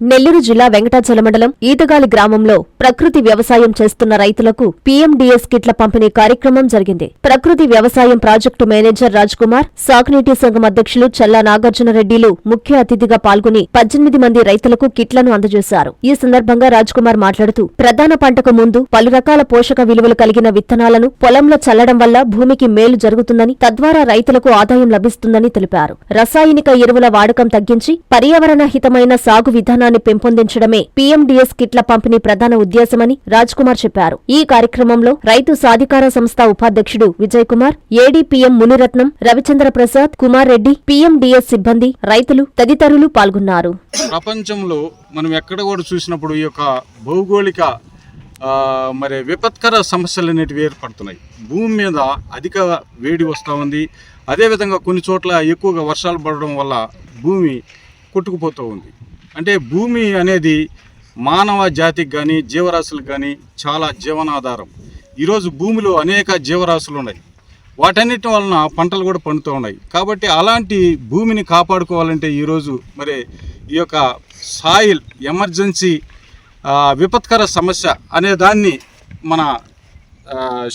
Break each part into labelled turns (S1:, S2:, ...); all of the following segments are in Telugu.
S1: నెల్లూరు జిల్లా వెంకటాచల మండలం ఈతగాలి గ్రామంలో ప్రకృతి వ్యవసాయం చేస్తున్న రైతులకు పీఎండీఎస్ కిట్ల పంపిణీ కార్యక్రమం జరిగింది. ప్రకృతి వ్యవసాయం ప్రాజెక్టు మేనేజర్ రాజ్ కుమార్ సాగునీటి సంఘం అధ్యక్షులు చల్లా నాగార్జునరెడ్డిలు ముఖ్య అతిథిగా పాల్గొని పద్దెనిమిది మంది రైతులకు కిట్లను అందజేశారు. ఈ సందర్భంగా రాజ్ కుమార్ మాట్లాడుతూ ప్రధాన పంటకు ముందు పలు రకాల పోషక విలువలు కలిగిన విత్తనాలను పొలంలో చల్లడం వల్ల భూమికి మేలు జరుగుతుందని తద్వారా రైతులకు ఆదాయం లభిస్తుందని తెలిపారు. రసాయనిక ఎరువుల వాడకం తగ్గించి పర్యావరణ హితమైన సాగు నైపుణ్యాన్ని పెంపొందించడమే పీఎండీఎస్ కిట్ల పంపిణీ ప్రధాన ఉద్దేశమని రాజ్ కుమార్ చెప్పారు. ఈ కార్యక్రమంలో రైతు సాధికార సంస్థ ఉపాధ్యక్షుడు విజయ్ కుమార్ ఏడీపీఎం మునిరత్నం రవిచంద్ర ప్రసాద్ కుమార్ రెడ్డి పీఎండీఎస్ సిబ్బంది రైతులు తదితరులు పాల్గొన్నారు.
S2: ప్రపంచంలో మనం ఎక్కడ కూడా చూసినప్పుడు ఈ యొక్క భౌగోళిక మరి విపత్కర సమస్యలు అనేటివి ఏర్పడుతున్నాయి. భూమి మీద అధిక వేడి వస్తూ ఉంది. అదేవిధంగా కొన్ని చోట్ల ఎక్కువగా వర్షాలు పడడం వల్ల భూమి కొట్టుకుపోతూ ఉంది. అంటే భూమి అనేది మానవ జాతికి కానీ జీవరాశులకు కానీ చాలా జీవనాధారం. ఈరోజు భూమిలో అనేక జీవరాశులు ఉన్నాయి. వాటన్నిటి వలన పంటలు కూడా పండుతూ ఉన్నాయి. కాబట్టి అలాంటి భూమిని కాపాడుకోవాలంటే ఈరోజు మరి ఈ యొక్క సాయిల్ ఎమర్జెన్సీ విపత్కర సమస్య అనే దాన్ని మన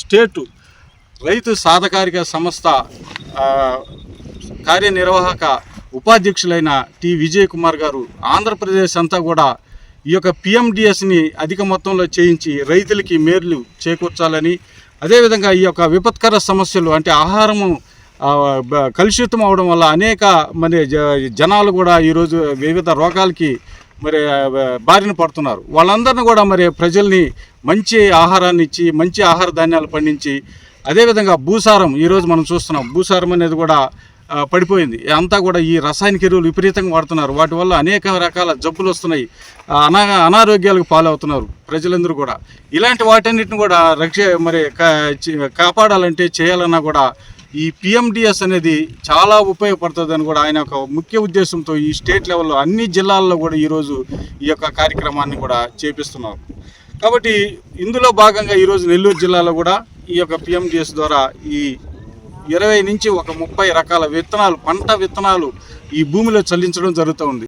S2: స్టేటు రైతు సాధకారిక సంస్థ కార్యనిర్వాహక ఉపాధ్యక్షులైన టి విజయ్ కుమార్ గారు ఆంధ్రప్రదేశ్ అంతా కూడా ఈ యొక్క పిఎండిఎస్ని అధిక మొత్తంలో చేయించి రైతులకి మేర్లు చేకూర్చాలని అదేవిధంగా ఈ యొక్క విపత్కర సమస్యలు అంటే ఆహారము బ- కలుషితం అవడం వల్ల అనేక మరి జ- జనాలు కూడా ఈరోజు వివిధ రోగాలకి మరి బారిన పడుతున్నారు. వాళ్ళందరినీ కూడా మరి ప్రజల్ని మంచి ఆహారాన్ని ఇచ్చి మంచి ఆహార ధాన్యాలు పండించి అదేవిధంగా భూసారం ఈరోజు మనం చూస్తున్నాం భూసారం అనేది కూడా పడిపోయింది. అంతా కూడా ఈ రసాయనిక ఎరువులు విపరీతంగా వాడుతున్నారు. వాటి వల్ల అనేక రకాల జబ్బులు వస్తున్నాయి. అనా అనారోగ్యాలకు పాలవుతున్నారు ప్రజలందరూ కూడా. ఇలాంటి వాటన్నిటిని కూడా రక్ష మరి కా- కాపాడాలంటే చేయాలన్నా కూడా ఈ పిఎండిఎస్ అనేది చాలా ఉపయోగపడుతుందని కూడా ఆయన ఒక ముఖ్య ఉద్దేశంతో ఈ స్టేట్ లెవెల్లో అన్ని జిల్లాల్లో కూడా ఈరోజు ఈ యొక్క కార్యక్రమాన్ని కూడా చేపిస్తున్నారు. కాబట్టి ఇందులో భాగంగా ఈరోజు నెల్లూరు జిల్లాలో కూడా ఈ యొక్క పిఎండిఎస్ ద్వారా ఈ ఇరవై నుంచి ఒక ముప్పై రకాల విత్తనాలు పంట విత్తనాలు ఈ భూమిలో చల్లించడం జరుగుతుంది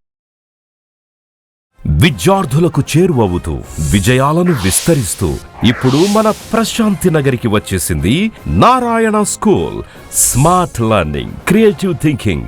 S3: విద్యార్థులకు చేరువవుతూ విజయాలను విస్తరిస్తూ ఇప్పుడు మన ప్రశాంతి నగరికి వచ్చేసింది Narayana school. Smart learning creative thinking